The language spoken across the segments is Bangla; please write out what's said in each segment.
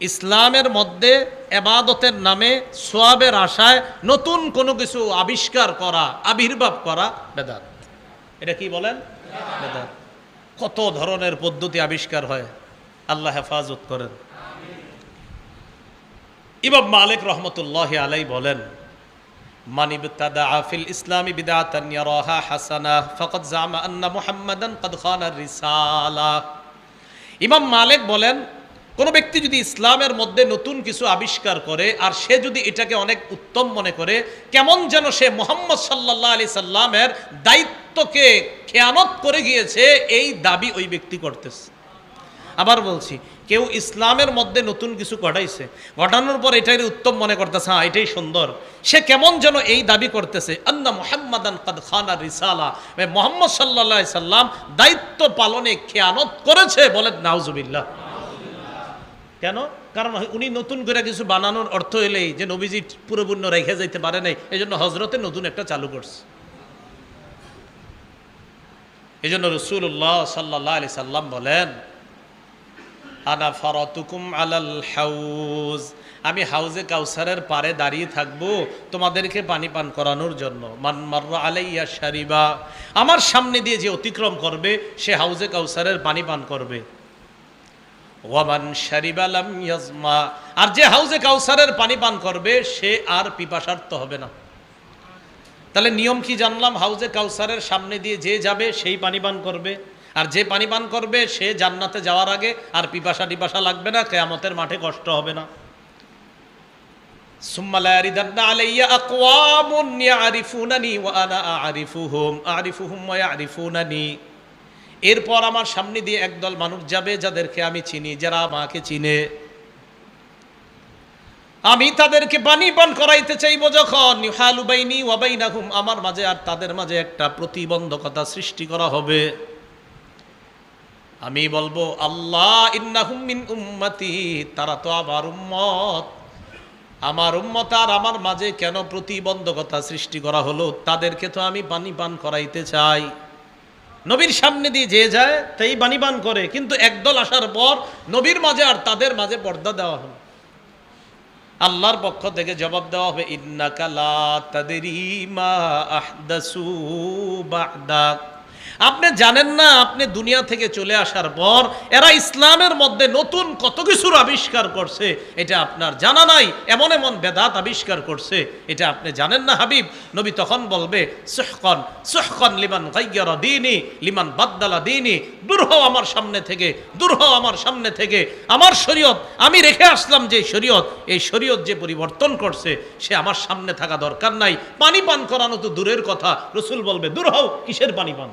ইসলামের মধ্যে এবাদতের নামে সোয়াবের আশায় নতুন কোনো কিছু আবিষ্কার করা, আবির্ভাব করা বেদাত। এটা কি বলেন? বেদাত। কত ধরনের পদ্ধতি আবিষ্কার হয়? আল্লাহ হেফাজত করেন। ইমাম মালিক রহমতুল্লাহ আলাই বলেন মানিব তাদা আফিল ইসলামী বিদাতান হাসানা ফকত জামা আন্না মুহাম্মাদান কদ খানা রিসালা। ইমাম মালিক বলেন কোন ব্যক্তি যদি ইসলামের মধ্যে নতুন কিছু আবিষ্কার করে আর সে যদি এটাকে অনেক উত্তম মনে করে, কেমন যেন সে মোহাম্মদ সাল্লাহ আলি সাল্লামের দায়িত্বকে খেয়ানত করে গিয়েছে, এই দাবি ওই ব্যক্তি করতেছে। আবার বলছি, কেউ ইসলামের মধ্যে নতুন কিছু ঘটাইছে, ঘটানোর পর এটাই উত্তম মনে করতেছে হ্যাঁ এটাই সুন্দর। সে কেমন যেন এই দাবি করতেছে, আন্না মোহাম্মদান কাদ খানা রিসালা। মোহাম্মদ সাল্লা সাল্লাম দায়িত্ব পালনে খেয়ানত করেছে বলেন, নাউজুবিল্লাহ। কেন? কারণ উনি নতুন করে কিছু বানানোর অর্থ এলেই যে নবীজি পুরোপূর্ণ রেখে যাইতে পারে নাই এই জন্য হজরতে নতুন একটা চালু করছে। এই জন্য রসুল্লাহ সাল্লাহ আলি সাল্লাম বলেন, আনা ফরতুকুম আলাল হাউজ। আমি হাউজে কাউসারের পারে দাঁড়িয়ে থাকব তোমাদেরকে পানি পান করানোর জন্য। মান মার্রা আলাইয়া শারিবা। আমার সামনে দিয়ে যে অতিক্রম করবে, সে হাউজে কাউসারের পানি পান করবে। ওয়ামান শারিবালাম ইয়াজমা। আর যে হাউজে কাউসারের পানি পান করবে, সে আর পিপাসার্থ হবে না। তাহলে নিয়ম কি জানলাম? হাউজে কাউসারের সামনে দিয়ে যে যাবে, সেই পানি পান করবে। আর যে পানি পান করবে, সে জান্নাতে যাওয়ার আগে আর পিপাসা টিপাসা লাগবে না, কেয়ামতের মাঠে কষ্ট হবে না। আরিফুনানি আরিফুহুম। আরিফুহুম এরপর আমার সামনে দিয়ে একদল মানুষ যাবে যাদেরকে আমি চিনি, যারা আমাকে চিনে। আমি তাদেরকে পানি পান করাইতে চাইব যখন। আমার মাঝে আর তাদের মাঝে একটা প্রতিবন্ধকতা সৃষ্টি করা হবে। আমি বলব, আল্লাহ, ইন্নাহুম উম্মতি, তারা তো আমার উম্মত। আমার উম্মত আর আমার মাঝে কেন প্রতিবন্ধকতা সৃষ্টি করা হলো? তাদেরকে তো আমি পানি পান করাইতে চাই। নবীর সামনে দিয়ে যে যায়, তাই বাণীবান করে। কিন্তু একদল আসার পর নবীর মাঝে আর তাদের মাঝে পর্দা দেওয়া হলো। আল্লাহর পক্ষ থেকে জবাব দেওয়া হবে ইন্নাকালা তাদেরই তাদরি মা আহদাসু বা'দাক। আপনি জানেন না, আপনি দুনিয়া থেকে চলে আসার পর এরা ইসলামের মধ্যে নতুন কত কিছুর আবিষ্কার করছে, এটা আপনার জানা নাই, এমন এমন বেদাত আবিষ্কার করছে, এটা আপনি জানেন না হাবিব? নবী তখন বলবে, সুহকন সুহকন লিমান গাইয়ারা দিনি, লিমান বাদ্দালা দিনি, দূর হও আমার সামনে থেকে, দূর হও আমার সামনে থেকে, আমার শরীয়ত, আমি রেখে আসলাম যে শরীয়ত, এই শরীয়ত যে পরিবর্তন করছে, সে আমার সামনে থাকা দরকার নাই। পানি পান করানো তো দূরের কথা, রসুল বলবে, দূর হও, কিসের পানি পান?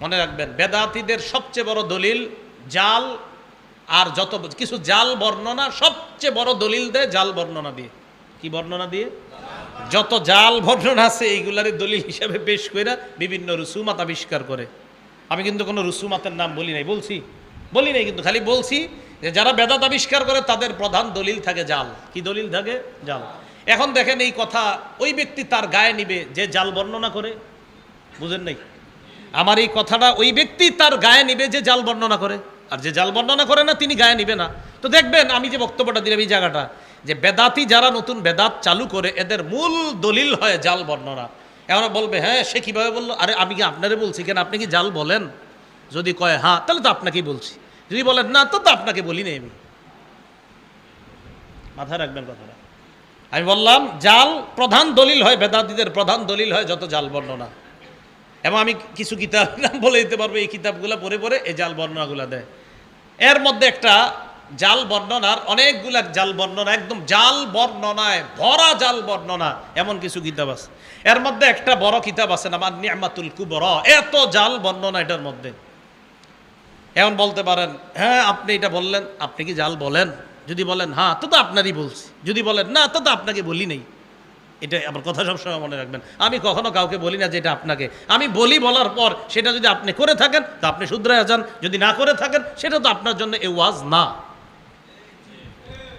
মনে রাখবেন, বেদাতিদের সবচেয়ে বড় দলিল জাল আর যত কিছু জাল বর্ণনা, সবচেয়ে বড় দলিল দেয় জাল বর্ণনা দিয়ে। কি বর্ণনা দিয়ে? যত জাল বর্ণনা আছে, এইগুলারই দলিল হিসাবে পেশ করে বিভিন্ন রুসুমাত আবিষ্কার করে। আমি কিন্তু কোনো রুসুমাতের নাম বলি নাই, বলছি? বলি নাই কিন্তু, খালি বলছি যে যারা বেদাত আবিষ্কার করে, তাদের প্রধান দলিল থাকে জাল। কি দলিল থাকে? জাল। এখন দেখেন এই কথা, ওই ব্যক্তি তার গায়ে নিবে যে জাল বর্ণনা করে। বুঝেন নাই? আমার এই কথাটা ওই ব্যক্তি তার গায়ে নিবে যে জাল বর্ণনা করে। আর যে জাল বর্ণনা করে না, তিনি গায়ে নিবে না। তো দেখবেন, আমি যে বক্তব্যটা দিলাম এই জায়গাটা, যে বেদাতি যারা নতুন বেদাত চালু করে, এদের মূল দলিল হয় জাল বর্ণনা। এখন বলবে হ্যাঁ সে কীভাবে বলল? আরে, আমি কি আপনারে বলছি কেন? আপনি কি জাল বলেন? যদি কয় হ্যাঁ তাহলে তো আপনাকেই বলছি। যদি বলেন, না, তো তো আপনাকে বলি নাই আমি। মাথায় রাখবেন কথাটা। আমি বললাম, জাল প্রধান দলিল হয়, বেদাতিদের প্রধান দলিল হয় যত জাল বর্ণনা। এবং আমি কিছু কিতাব নাম বলে দিতে পারব, এই কিতাবগুলো পড়ে পড়ে এই জাল বর্ণনাগুলো দেয়। এর মধ্যে একটা জাল বর্ণনার, অনেকগুলা জাল বর্ণনা, একদম জাল বর্ণনায়, ভরা জাল বর্ণনা, এমন কিছু কিতাব আছে। এর মধ্যে একটা বড় কিতাব আছে আমার নিয়ামাতুল কুবর, এত জাল বর্ণনা এটার মধ্যে। এখন বলতে পারেন হ্যাঁ আপনি এটা বললেন, আপনি কি জাল বলেন? যদি বলেন হ্যাঁ তো তো আপনারই বলছি। যদি বলেন, না, তো তো আপনাকে বলি নেই। এটা আমার কথা সবসময় মনে রাখবেন। আমি কখনো কাউকে বলি না যে এটা আপনাকে। আমি বলি বলার পর সেটা যদি আপনি করে থাকেন, তো আপনি শুধরায় যান। যদি না করে থাকেন, সেটা তো আপনার জন্য এ ওয়াজ না।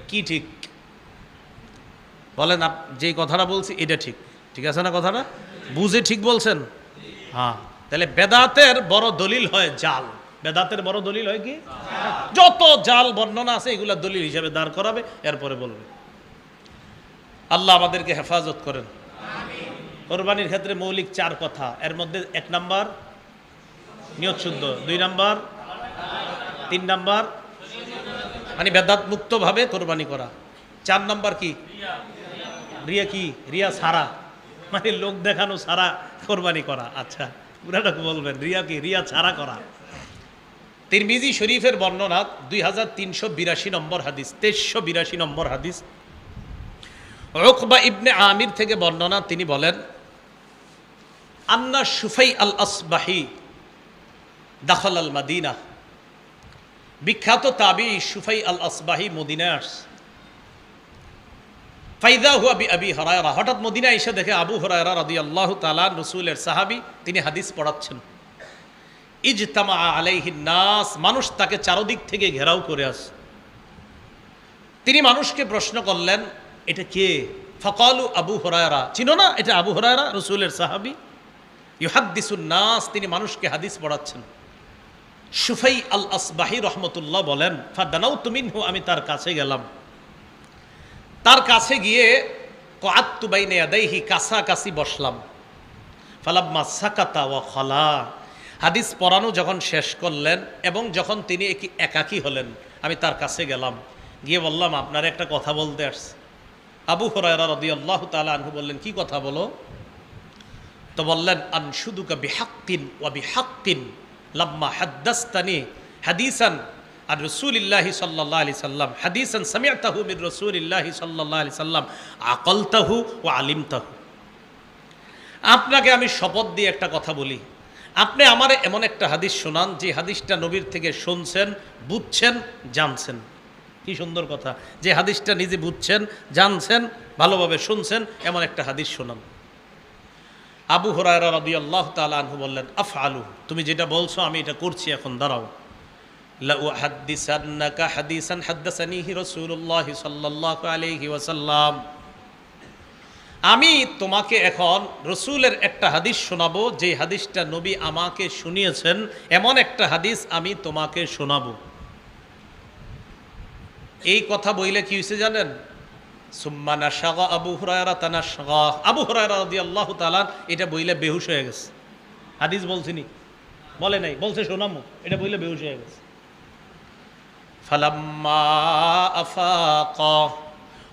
কি ঠিক? বলেন আপ যেই কথাটা বলছি, এটা ঠিক। ঠিক আছে না কথাটা? বুঝে ঠিক বলছেন? হ্যাঁ। তাহলে বেদাতের বড় দলিল হয় জাল। বেদাতের বড় দলিল হয় কি? যত জাল বর্ণনা আছে, এগুলা দলিল হিসাবে দাঁড় করাবে, এরপরে বলবে। আল্লাহ আমাদেরকে হেফাজত করেন। কোরবানির ক্ষেত্রে মৌলিক চার কথা। এর মধ্যে এক নাম্বার নিয়ত শুদ্ধ, দুই নাম্বার তিন নাম্বার মানে বেদাত মুক্তভাবে কোরবানি করা। চার নাম্বার কি? রিয়া কি? রিয়া সারা। মানে লোক দেখানো সারা কোরবানি করা। আচ্ছা পুরাটা বলবেন, রিয়া কি? রিয়া ছাড়া করা। তিরমিজি শরীফের বর্ণনা দুই হাজার তিনশো বিরাশি নম্বর হাদিস, তেইশশো বিরাশি নম্বর হাদিস। রকবা ইবনে আমির থেকে বর্ণনা, তিনি বলেন, আন্না সুফাই আল আসবাহি দাখল আল মাদিনা। বিখ্যাত তাবি সুফাই আল আসবাহি মদিনায় আসছে। ফাইদা হুয়া বি আবি হরায়রা। হঠাৎ মদিনা এসে দেখে আবু হরায়রা রাদি আল্লাহ তালা রসুলের সাহাবি, তিনি হাদিস পড়াচ্ছেন। ইজতামা আলাইহি নাস, মানুষ তাকে চারদিক থেকে ঘেরাও করে আস। তিনি মানুষকে প্রশ্ন করলেন এটা কে? ফকালু আবু হরায়রা। চিনো না? এটা আবু হরায়রা, রসুলের সাহাবি। ইউহাদ্দিসুন নাস, তিনি মানুষকে হাদিস পড়াচ্ছেন। সুফাই আল আসবাহি রহমতুল্লাহ বলেন ফাদানাউ তুমিনহু আমি তার কাছে গেলাম। তার কাছে গিয়ে কাত্তুবাইনে আদাইহি কাছাকাছি বসলাম। ফালাম্মা সাকাতা ওয়া খলা। হাদিস পড়ানো যখন শেষ করলেন এবং যখন তিনি একি- একাকী হলেন, আমি তার কাছে গেলাম। গিয়ে বললাম, আপনার একটা কথা বলতে আসছে। আবু হরায়রা আল্লাহ তালা আনহু বললেন, কি কথা বলো? তো বললেন আনসুদুকা বিহাক্কিন ওয়া বিহাক্কিন লাম্মা হাদ্দাস্তানি হাদিসান আর রসুলিল্লাহি সাল্লাহ আলি সাল্লাম, হাদিসান সামিয়াতাহু মির রসুলিল্লাহি সাল্লাহ আলি সাল্লাম, আকলতাহু ও আলিমতাহু। আপনাকে আমি শপথ দিয়ে একটা কথা বলি। আপনি আমার এমন একটা হাদিস শোনান, যে হাদিসটা নবীর থেকে শুনছেন, বুঝছেন, জানছেন। কি সুন্দর কথা। যে হাদিসটা নিজে বুঝছেন, জানছেন, ভালোভাবে শুনছেন, এমন একটা হাদিস শোনান। আবু হরায়রা রবি আল্লাহ তালু বললেন আফ আলু তুমি যেটা বলছো আমি এটা করছি এখন, দাঁড়াও। আমি তোমাকে এখন রসুলের একটা হাদিস শোনাবো যে হাদিসটা নবী আমাকে শুনিয়েছেন, এমন একটা হাদিস আমি তোমাকে শোনাবো। এই কথা বইলে কি হয়েছে জানেন? সুম্মানা শাগা আবু হুরায়রা তানা শাগা আবু হুরায়রা রাদিয়াল্লাহু তাআলা এটা বইলে বেহুশ হয়ে গেছে। হাদিস বলছিনি বলে নাই, বলছে শোনামো। এটা বইলে বেহুশ হয়ে গেছে। ফালাম্মা আফাকা।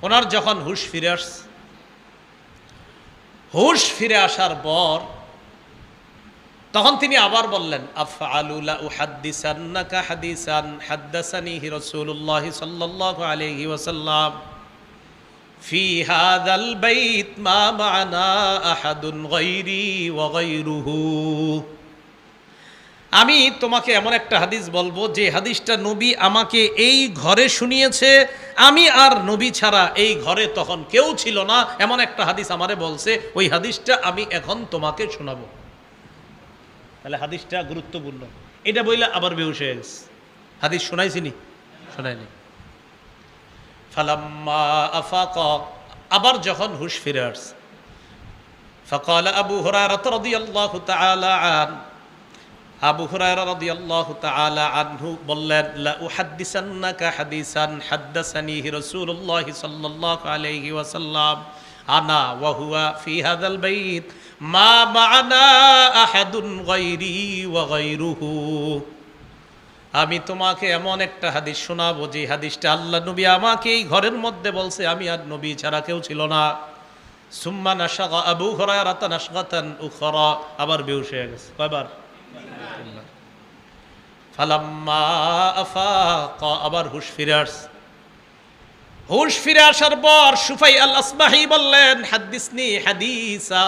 ওনার যখন হুশ ফিরে আসছে, হুশ ফিরে আসার পর তখন তিনি আবার বললেন আহাদুন আমি তোমাকে এমন একটা হাদিস বলব, যে হাদিসটা নবী আমাকে এই ঘরে শুনিয়েছে, আমি আর নবী ছাড়া এই ঘরে তখন কেউ ছিল না, এমন একটা হাদিস আমারে বলছে, ওই হাদিসটা আমি এখন তোমাকে শোনাবো। তাহলে হাদিসটা গুরুত্বপূর্ণ। এটা বইলে আবার বেউস হয়ে গেছে। হাদিস শোনাইছিনি শোনায়নি ফালাম্মা আফাক, আবার যখন হুশ ফিরে ফকাল আবু হুরায়রা রাদিয়াল্লাহু তাআলা আন, আবু হুরায়রা রাদিয়াল্লাহু তাআলা আনহু বললেন, লা উহাদ্দিসান্নাকা হাদিসান হাদাসানিহি রাসূলুল্লাহ সাল্লাল্লাহু আলাইহি ওয়াসাল্লাম আনা ওয়া হুয়া ফি হাযাল বাইত। মা মা'না আহাদুন গায়রি ওয়া গায়রুহু। আমি তোমাকে এমন একটা হাদিস শোনাবো, যে হাদিসটা আল্লাহ নবী আমাকে এই ঘরের মধ্যে বলছে, আমি আর নবী ছাড়া কেউ ছিল না। সুম্মা নাশাগা আবু হুরায়রা নাশগাতান উখরা। আবার বেহুশ হয়ে গেছে। কয়বার? ফালাম্মা আফাকা, আবার হুশ ফিরে আসছে। হুশ ফিরে আসার পর সুফাই আল আসবাহি বললেন, হাদিসনি হাদিসা।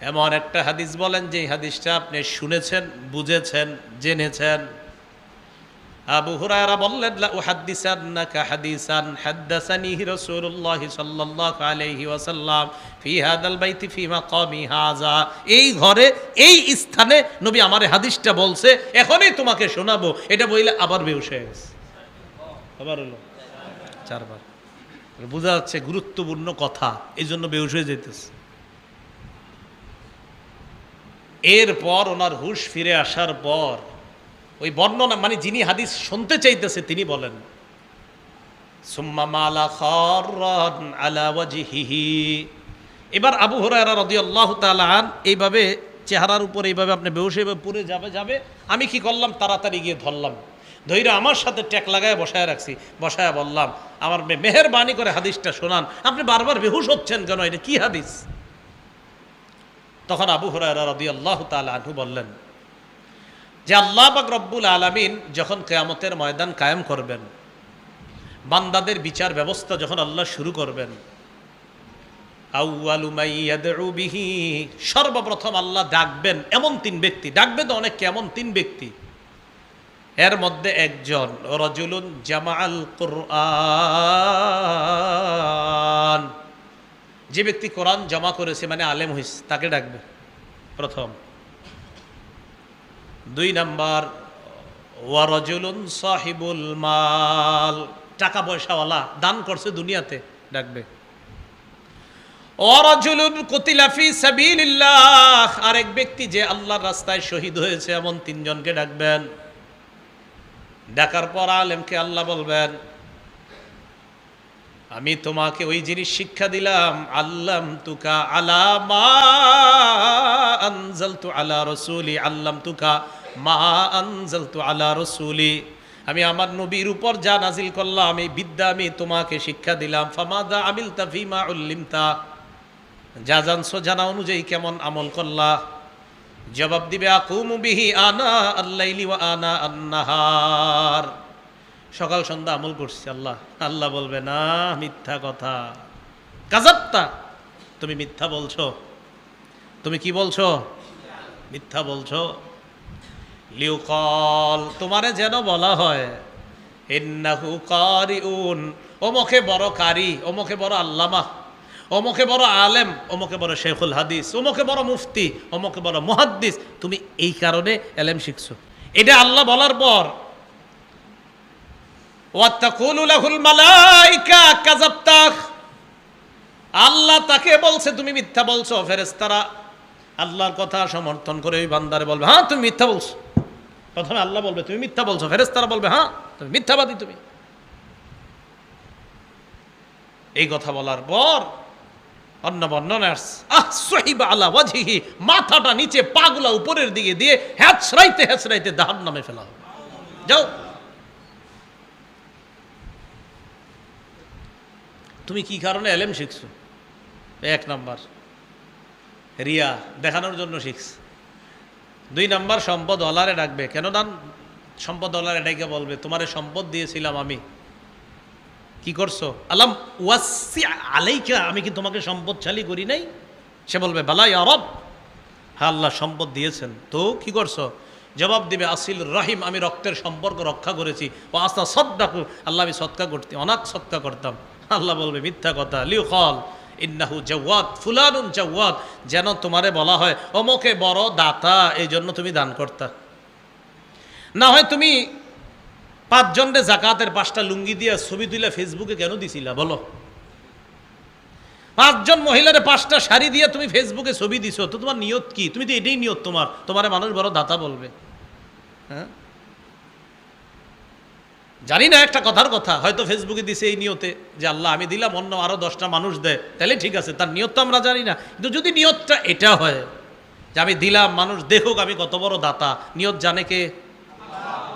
এমন একটা হাদিস বলেন যে হাদিসটা আপনি শুনেছেন, বুঝেছেন, জেনেছেন। আবু হুরায়রা বললেন, লা উহাদ্দিসান্নাকা হাদিসান হাদ্দাসানিহি রাসূলুল্লাহ সাল্লাল্লাহু আলাইহি ওয়াসাল্লাম ফি হাদাল বাইতি ফি মাকামি হাযা। এই ঘরে, এই স্থানে নবী আমারে হাদিসটা বলছে, এখনই তোমাকে শোনাবো। এটা বইলে আবার বেহুশ হয়ে গেছে। আবার হলো। চারবার। বোঝা যাচ্ছে গুরুত্বপূর্ণ কথা এই জন্য বেহুশ হয়ে যেতেছে এরপর ওনার হুশ ফিরে আসার পর, ওই বর্ণনা মানে যিনি হাদিস শুনতে চাইতেছে, তিনি বলেন এবার আবু হুরায়রা রাদিয়াল্লাহু আল্লাহ আন, এইভাবে চেহারার উপর এইভাবে আপনি এইভাবে পুরে যাবে যাবে, আমি কি করলাম? তাড়াতাড়ি গিয়ে ধরলাম। ধৈর্য আমার সাথে ট্যাক লাগায় বসায় রাখছি, বসায় বললাম, আমার মেহেরবানি করে হাদিসটা শোনান। আপনি বারবার বেহুশ হচ্ছেন কেন? এটা কি হাদিস? তখন আবু হুরায়রা রাদিয়াল্লাহু তাআলা আনহু বললেন, যে আল্লাহ পাক রব্বুল আলামিন যখন কেয়ামতের ময়দান কায়েম করবেন, বান্দাদের বিচার ব্যবস্থা যখন আল্লাহ শুরু করবেন সর্বপ্রথম আল্লাহ ডাকবেন এমন তিন ব্যক্তি, ডাকবে তো অনেক এমন তিন ব্যক্তি। এর মধ্যে একজন, রজুলুন জামাআল কুরআন। যে ব্যক্তি কোরআন জমা করেছে মানে আলেম হইস তাকে ডাকবে প্রথম। দুই নাম্বার ওয়ারজুলুন সাহিবুল মাল, টাকা পয়সাওয়ালা দান করছে দুনিয়াতে, ডাকবে। ওয়ারজুলুন কুতিলাফি সাবিলিল্লাহ, আরেক ব্যক্তি যে আল্লাহর রাস্তায় শহীদ হয়েছে, এমন তিনজনকে ডাকবেন। ডাকার পর আলেমকে আল্লাহ বলবেন আমি তোমাকে ওই জিনিস শিক্ষা দিলাম। আল্লাম তুকা আলামা আনজালতু আলা রসুলি। আল্লাম তুকা মা আনজালতু আলা রসুলি। আমি আমার নবীর উপর যা নাজিল করলাম, এই বিদ্যা আমি তোমাকে শিক্ষা দিলাম। ফামাদা আমিলতা ফিমা উল্লিমতা। যা জানছো জানা অনুযায়ী কেমন আমল করলা। জবাব দিবে, আকুমু বিহি আনা আল্লাইলি ওয়া আনা আন্নাহার। সকাল সন্ধ্যা আমল করছি, আল্লাহ। আল্লাহ বলবে, না, মিথ্যা কথা। কাজাপ্তা তুমি মিথ্যা বলছো। তুমি কি বলছো? মিথ্যা বলছো। লিউকল, তোমারে যেন বলা হয়, ইন্নাহু কারিউন বড় কারি ওমকে বড় আল্লামা ওমকে বড় আলেম ওমকে বড় শেখুল হাদিস ওমকে বড় মুফতি ওমকে বড় মুহাদ্দিস। তুমি এই কারণে এলেম শিখছো। এটা আল্লাহ বলার পর আল্লাহ তাকে বলছে, তুমি মিথ্যা বলছো, ফেরেশতারা। আল্লাহর কথা সমর্থন করে ওই বান্দারে বলবে হ্যাঁ তুমি মিথ্যা বলছো। প্রথমে আল্লাহ বলবে, তুমি মিথ্যা বলছো। ফেরেশতারা বলবে হ্যাঁ তুমি মিথ্যাবাদী তুমি। এই কথা বলার পর অন্য বর্ণনা আহ, সহিবা আলা ওয়াজহিহি, মাথাটা নিচে পাগুলা উপরের দিকে দিয়ে হ্যাচড়াইতে হ্যাচড়াইতে দাহান নামে ফেলা হবে। যাও। তুমি কি কারণে এলেম শিখছো? এক নাম্বার। রিয়া, দেখানোর জন্য শিখছ। দুই নাম্বার, সম্পদ অলারে ডাকবে। কেন দান? সম্পদ অলারে ডাইকে বলবে, তোমারে সম্পদ দিয়েছিলাম আমি। কি করছ? আলাম ওয়াসি আলাইকা, আমি কি তোমাকে সম্পদশালী করি নাই? সে বলবে বালাই আরব হ্যাঁ আল্লাহ সম্পদ দিয়েছেন। তো কি করছ? জবাব দিবে, আসিল রাহিম, আমি রক্তের সম্পর্ক রক্ষা করেছি। ও আস্তা সদ্দাকু, আল্লাহ আমি সৎকা করতে অনাথ সৎকা করতাম। আল্লাহ বলবে, মিথ্যা কথা। লিউ খল ইন্নাহু জাওয়াত ফুলানুন জাওয়াত যেন তোমারে বলা হয়, অমকে বড় দাতা এই জন্য তুমি দান করতা। না হয় তুমি পাঁচজনরে জাকাতের পাঁচটা লুঙ্গি দিয়ে ছবি তুলে ফেসবুকে কেন দিছিলা, বলো? পাঁচজন মহিলারে পাঁচটা শাড়ি দিয়ে তুমি ফেসবুকে ছবি দিছো, তো তোমার নিয়ত কি? তুমি তো এটাই নিয়ত তোমার। তোমারে মানুষ বড় দাতা বলবে। হ্যাঁ? জানি না একটা কথার কথা, হয়তো ফেসবুকে দিছে এই নিয়তে যে আল্লাহ আমি দিলাম, অন্য আরও দশটা মানুষ দেয়, তাহলে ঠিক আছে, তার নিয়ত তো আমরা জানি না। কিন্তু যদি নিয়তটা এটা হয় যে আমি দিলাম, মানুষ দেখুক আমি কত বড় দাতা, নিয়ত জানে কে?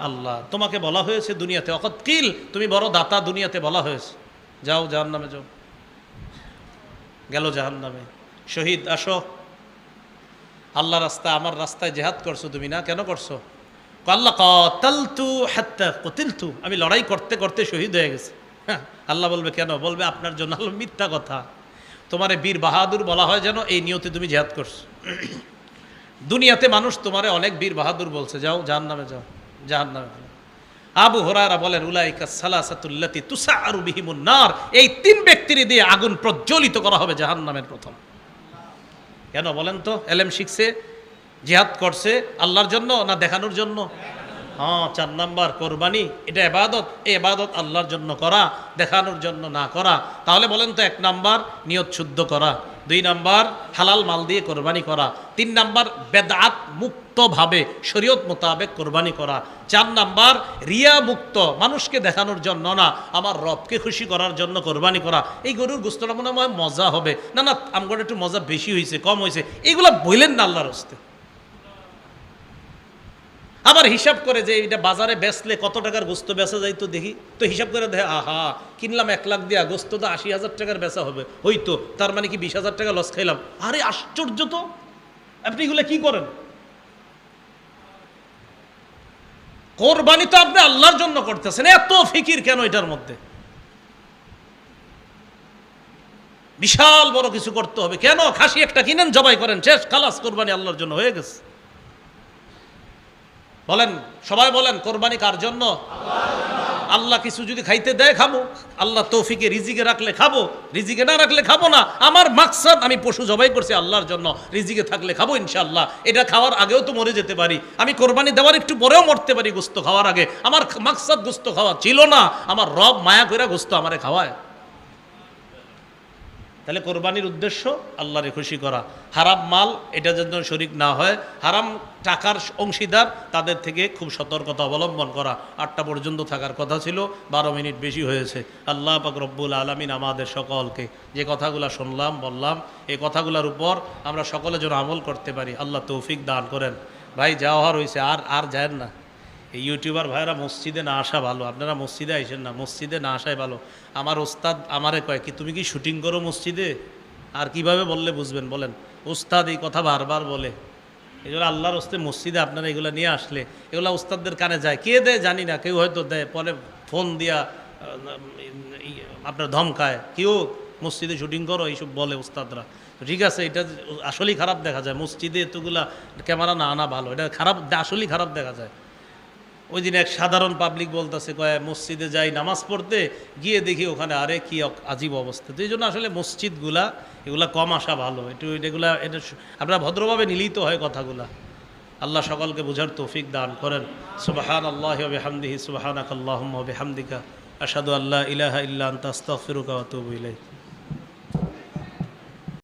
আল্লাহ। তোমাকে বলা হয়েছে দুনিয়াতে। অকত কিল, তুমি বড় দাতা দুনিয়াতে বলা হয়েছে। যাও জাহান নামে যাও। গেল জাহান নামে শহীদ, আসো। আল্লাহ রাস্তা আমার রাস্তায় জেহাদ করছ তুমি না? কেন করছ? আল্লাহ কতালতু হাত্তা কতিলতু। আমি লড়াই করতে করতে শহীদ হয়ে গেছে। হ্যাঁ, আল্লাহ বলবে কেন? বলবে আপনার জন্য আল্লাহ মিথ্যা কথা। তোমারে বীর বাহাদুর বলা হয় যেন এই নিয়তে তুমি জেহাদ করছ। দুনিয়াতে মানুষ তোমারে অনেক বীর বাহাদুর বলছে। যাও জাহান নামে যাও জাহান নামে আবু হরারা বলেন উলাইকা সালাসাতুল্লাতি তুসাআরু বিহিমুন নার। এই তিন ব্যক্তির দিয়ে আগুন প্রজ্বলিত করা হবে জাহান্নামের প্রথম। কেন বলেন তো? এলেম শিখছে। জিহাদ করছে আল্লাহর জন্য না দেখানোর জন্য? হ্যাঁ চার নাম্বার কোরবানি, এটা এবাদত। এই এবাদত আল্লাহর জন্য করা, দেখানোর জন্য না করা। তাহলে বলেন তো এক নাম্বার, নিয়ত শুদ্ধ করা। দুই নাম্বার, হালাল মাল দিয়ে কোরবানি করা। তিন নাম্বার, বেদাত মুক্তভাবে, শরীয়ত মোতাবেক কোরবানি করা। চার নাম্বার, রিয়া মুক্ত, মানুষকে দেখানোর জন্য না, আমার রবকে খুশি করার জন্য কোরবানি করা। এই গরুর গোস্তটা মনে হয় মজা হবে। না না আমগর একটু মজা বেশি হয়েছে, কম হয়েছে। এগুলা বললেন না আল্লাহর হস্তে। আবার হিসাব করে যে এটা বাজারে বেচলে কত টাকার গোস্ত বেচা যায় তো দেখি। তো হিসাব করে দেখে, আহা, কিনলাম এক লাখ দিয়া, গোস্ত তো আশি হাজার টাকার বেচা হবে। হইতো, তার মানে কি বিশ হাজার টাকা লস খাইলাম? আরে আশ্চর্য তো! আপনি এগুলো কি করেন? কোরবানি তো আপনি আল্লাহর জন্য করতেছেন। এত ফিকির কেন এটার মধ্যে? বিশাল বড় কিছু করতে হবে। কেন? খাসি একটা কিনেন, জবাই করেন, শেষ, খালাস, কোরবানি আল্লাহর জন্য হয়ে গেছে। বলেন, সবাই বলেন, কোরবানি কার জন্য? আল্লাহ কিছু যদি খাইতে দেয়, খাব। আল্লাহ তৌফিকে রিজিকে রাখলে খাব। রিজিকে না রাখলে খাব না। আমার মাকসাদ আমি পশু জবাই করছি আল্লাহর জন্য। রিজিকে থাকলে খাব ইনশাল্লাহ এটা খাওয়ার আগেও তো মরে যেতে পারি। আমি কোরবানি দেওয়ার একটু পরেও মরতে পারি গোস্ত খাওয়ার আগে। আমার মাকসাদ গোস্ত খাওয়া ছিল না। আমার রব মায়া করে গোস্ত আমারে খাওয়ায়। তাহলে কোরবানির উদ্দেশ্য আল্লাহরে খুশি করা। হারাম মাল, এটা যেন শরিক না হয়, হারাম টাকার অংশীদার তাদের থেকে খুব সতর্কতা অবলম্বন করা। আটটা পর্যন্ত থাকার কথা ছিল, বারো মিনিট বেশি হয়েছে। আল্লাহ পাক রব্বুল আলমিন আমাদের সকলকে যে কথাগুলো শুনলাম, বললাম, এই কথাগুলোর উপর আমরা সকলে যেন আমল করতে পারি, আল্লাহ তৌফিক দান করেন। ভাই, যাওয়া হয়েছে আর আর যায় না। এই ইউটিউবার ভাইরা মসজিদে না আসা ভালো। আপনারা মসজিদে আইসেন না, মসজিদে না আসাই ভালো। আমার ওস্তাদ আমারে কয়, কি তুমি কি শুটিং করো মসজিদে? আর কীভাবে বললে বুঝবেন, বলেন। ওস্তাদ এই কথা বারবার বলে। এগুলো আল্লাহর ওস্তে মসজিদে আপনারা এগুলো নিয়ে আসলে, এগুলো ওস্তাদদের কানে যায়। কে দেয় জানি না, কেউ হয়তো দেয়, পরে ফোন দিয়া আপনার ধমকায় কেউ মসজিদে শুটিং করো, এইসব বলে ওস্তাদরা। ঠিক আছে, এটা আসলেই খারাপ দেখা যায়। মসজিদে এতগুলা ক্যামেরা না আনা ভালো, এটা খারাপ, আসলেই খারাপ দেখা যায়। ওই দিন এক সাধারণ পাবলিক বলতেছে, কয়, মসজিদে যাই নামাজ পড়তে, গিয়ে দেখি ওখানে আরে কি আজীব অবস্থা। তো এই জন্য আসলে মসজিদগুলা, এগুলা কম আসা ভালো। একটু এগুলা, এটা আপনারা ভদ্রভাবে নিলিত হয় কথাগুলা। আল্লাহ সকলকে বোঝার তৌফিক দান করেন। সুবাহান আল্লাহ হামদিহি সুবাহানাক আল্লাহুম্মা বিহামদিকা। আশহাদু আল্লা ইলাহা ইল্লা আনতা, আস্তাগফিরুকা ওয়া আতুবু